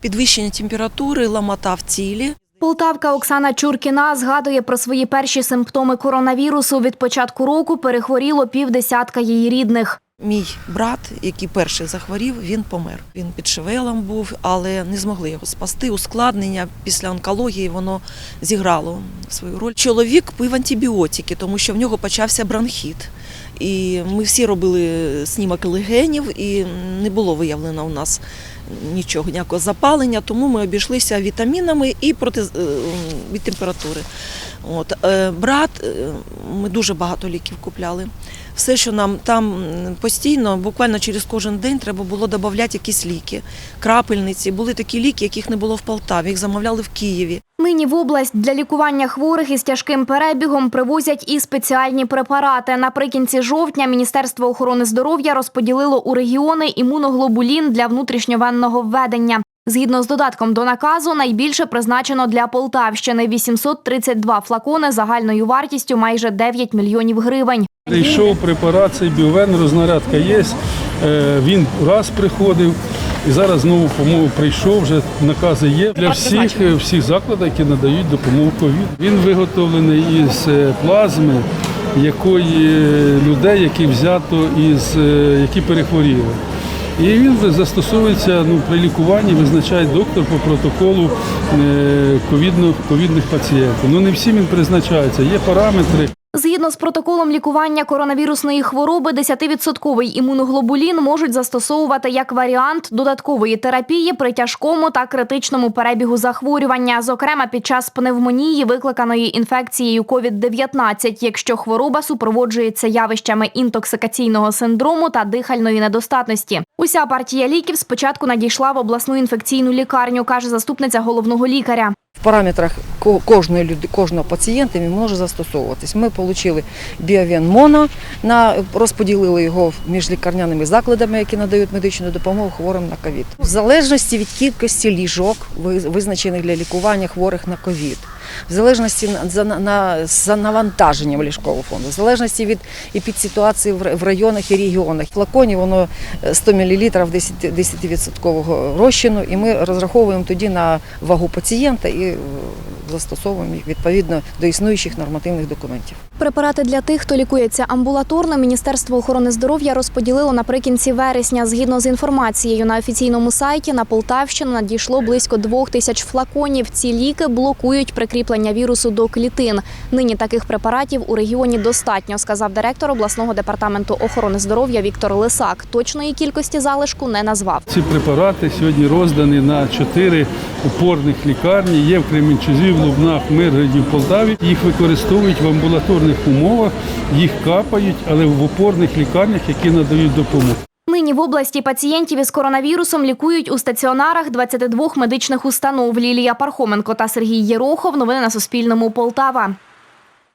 Підвищення температури, ламота в тілі. Полтавка Оксана Чуркіна згадує про свої перші симптоми коронавірусу. Від початку року перехворіло півдесятка її рідних. Мій брат, який перший захворів, він помер. Він під шевелом був, але не змогли його спасти. Ускладнення після онкології воно зіграло свою роль. Чоловік пив антибіотики, тому що в нього почався бронхіт. І ми всі робили снімок легенів, і не було виявлено у нас нічого, ніякого запалення, тому ми обійшлися вітамінами і проти е, від температури. От е, брат, е, ми дуже багато ліків купляли. Все, що нам там постійно, буквально через кожен день треба було додати якісь ліки, крапельниці. Були такі ліки, яких не було в Полтаві, їх замовляли в Києві. Нині в область для лікування хворих із тяжким перебігом привозять і спеціальні препарати. Наприкінці жовтня Міністерство охорони здоров'я розподілило у регіони імуноглобулін для внутрішньовенного введення. Згідно з додатком до наказу, найбільше призначено для Полтавщини 832 флакони загальною вартістю майже 9 мільйонів гривень. Прийшов препарат, цей біовен, рознарядка є. Е, Він раз приходив і зараз знову по-моєму, прийшов, вже накази є для всіх, е, всіх закладів, які надають допомогу ковід. Він виготовлений із е, плазми якої людей, які взято із які перехворіли. І він застосовується ну, при лікуванні, визначає доктор по протоколу е, ковідних пацієнтів. Ну не всім він призначається, є параметри. Згідно з протоколом лікування коронавірусної хвороби, 10% імуноглобулін можуть застосовувати як варіант додаткової терапії при тяжкому та критичному перебігу захворювання, зокрема під час пневмонії, викликаної інфекцією COVID-19, якщо хвороба супроводжується явищами інтоксикаційного синдрому та дихальної недостатності. Уся партія ліків спочатку надійшла в обласну інфекційну лікарню, каже заступниця головного лікаря. В параметрах кожної люди, кожного пацієнта він може застосовуватись. Ми отримали біовен моно, на, розподілили його між лікарняними закладами, які надають медичну допомогу хворим на ковід. В залежності від кількості ліжок, визначених для лікування хворих на ковід. В залежності за, на, за навантаженням ліжкового фонду, в залежності від епідситуації в, районах і регіонах. В флаконі воно е, 100 мл 10%, 10% розчину, і ми розраховуємо тоді на вагу пацієнта і е, застосовуємо їх відповідно до існуючих нормативних документів. Препарати для тих, хто лікується амбулаторно, Міністерство охорони здоров'я розподілило наприкінці вересня. Згідно з інформацією на офіційному сайті, на Полтавщину надійшло близько двох тисяч флаконів. Ці ліки блокують прикріплення вірусу до клітин. Нині таких препаратів у регіоні достатньо, сказав директор обласного департаменту охорони здоров'я Віктор Лисак. Точної кількості залишку не назвав. Ці препарати сьогодні роздані на чотири опорних лікарні. Є в Кременчузі, в Лубнах, Миргороді, Полтаві. Їх використовують в амбулаторних умовах, їх капають, але в опорних лікарнях, які надають допомогу. Нині в області пацієнтів із коронавірусом лікують у стаціонарах 22 медичних установ. Лілія Пархоменко та Сергій Єрохов. Новини на Суспільному. Полтава.